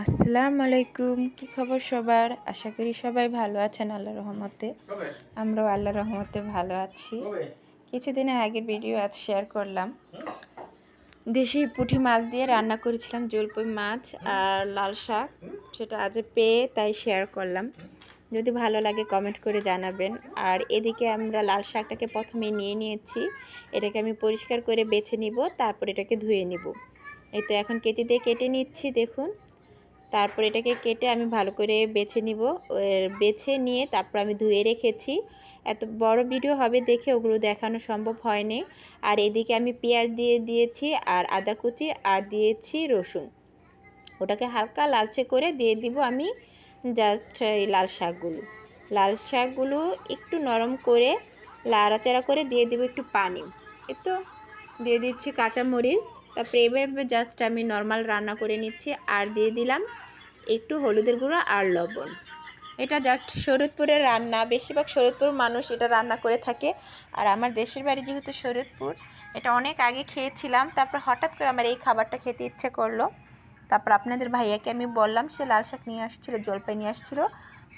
আসসালামু আলাইকুম কি খবর সবার? আশা করি সবাই ভালো আছেন আল্লাহ রহমতে। আমরাও আল্লাহ রহমতে ভালো আছি। কিছুদিনের আগে ভিডিও আজ শেয়ার করলাম। দেশি পুঁটি মাছ দিয়ে রান্না করেছিলাম জলপই মাছ আর লাল শাক। সেটা আজ পেয়ে তাই শেয়ার করলাম। যদি ভালো লাগে কমেন্ট করে জানাবেন। আর এদিকে আমরা লাল শাকটাকে প্রথমে নিয়ে নিয়েছি। এটাকে আমি পরিষ্কার করে বেছে নিব তারপর এটাকে ধুয়ে নিব। এই তো এখন কেচি দিয়ে কেটে নিচ্ছি দেখুন। তারপর এটাকে কেটে আমি ভালো করে বেছে নিব। বেছে নিয়ে তারপর আমি ধুয়ে রেখেছি। এত বড় ভিডিও হবে দেখে ওগুলো দেখানো সম্ভব হয়নি। আর এদিকে আমি পেঁয়াজ দিয়ে দিয়েছি আর আদা কুচি আর দিয়েছি রসুন। ওটাকে হালকা লালচে করে দিয়ে দিব আমি জাস্ট এই লাল শাকগুলো। লাল শাকগুলো একটু নরম করে লাড়াচাড়া করে দিয়ে দিব একটু পানি। এই তো, দিয়ে দিচ্ছি কাঁচামরিচ। তারপরে এভাবে জাস্ট আমি নর্মাল রান্না করে নিচ্ছি। আর দিয়ে দিলাম একটু হলুদের গুঁড়ো আর লবণ। এটা জাস্ট শরৎপুরের রান্না। বেশিরভাগ শরৎপুর মানুষ এটা রান্না করে থাকে। আর আমার দেশের বাড়ি যেহেতু শরৎপুর, এটা অনেক আগে খেয়েছিলাম। তারপর হঠাৎ করে আমার এই খাবারটা খেতে ইচ্ছে করল। তারপর আপনাদের ভাইয়াকে আমি বললাম, সে লাল শাক নিয়ে আসছিল, জলপাই নিয়ে আসছিল,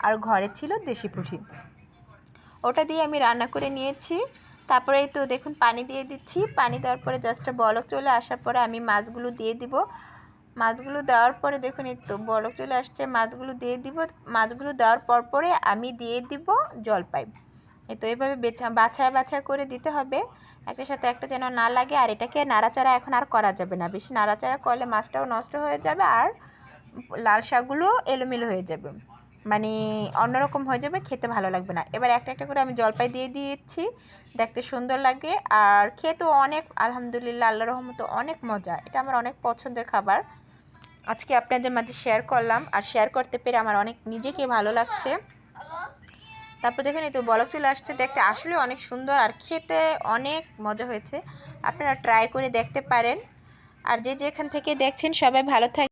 আর ঘরে ছিল দেশি পুঁটি। ওটা দিয়ে আমি রান্না করে নিয়েছি। তারপরে এই তো দেখুন, পানি দিয়ে দিচ্ছি। পানি দেওয়ার পরে জাস্ট বলক চলে আসার পরে আমি মাছগুলো দিয়ে দিব। মাছগুলো দেওয়ার পরে দেখুন, এই তো বলক চলে আসছে। মাছগুলো দিয়ে দিব। মাছগুলো দেওয়ার পর পরে আমি দিয়ে দিব জলপাই। এই তো এইভাবে বেছা বাছায় বাছায় করে দিতে হবে। একটার সাথে একটা যেন না লাগে, আর এটাকে নাড়াচাড়া এখন আর করা যাবে না। বেশি নাড়াচাড়া করলে মাছটাও নষ্ট হয়ে যাবে আর লাল শাকগুলো এলোমেলো হয়ে যাবে। মানে অন্যরকম হয়ে যাবে, খেতে ভালো লাগবে না। এবার একটা একটা করে আমি জলপাই দিয়ে দিয়েছি। দেখতে সুন্দর লাগে। আর খেতেও অনেক, আলহামদুলিল্লাহ আল্লাহ রহমত অনেক মজা। এটা আমার অনেক পছন্দের খাবার। আজকে আপনাদের মাঝে শেয়ার করলাম। আর শেয়ার করতে পেরে আমার অনেক নিজেকে ভালো লাগছে। তারপর দেখেন এই তো বলক চলে আসছে। দেখতে আসলে অনেক সুন্দর আর খেতে অনেক মজা হয়েছে। আপনারা ট্রাই করে দেখতে পারেন। আর যে যেখান থেকে দেখছেন সবাই ভালো থাক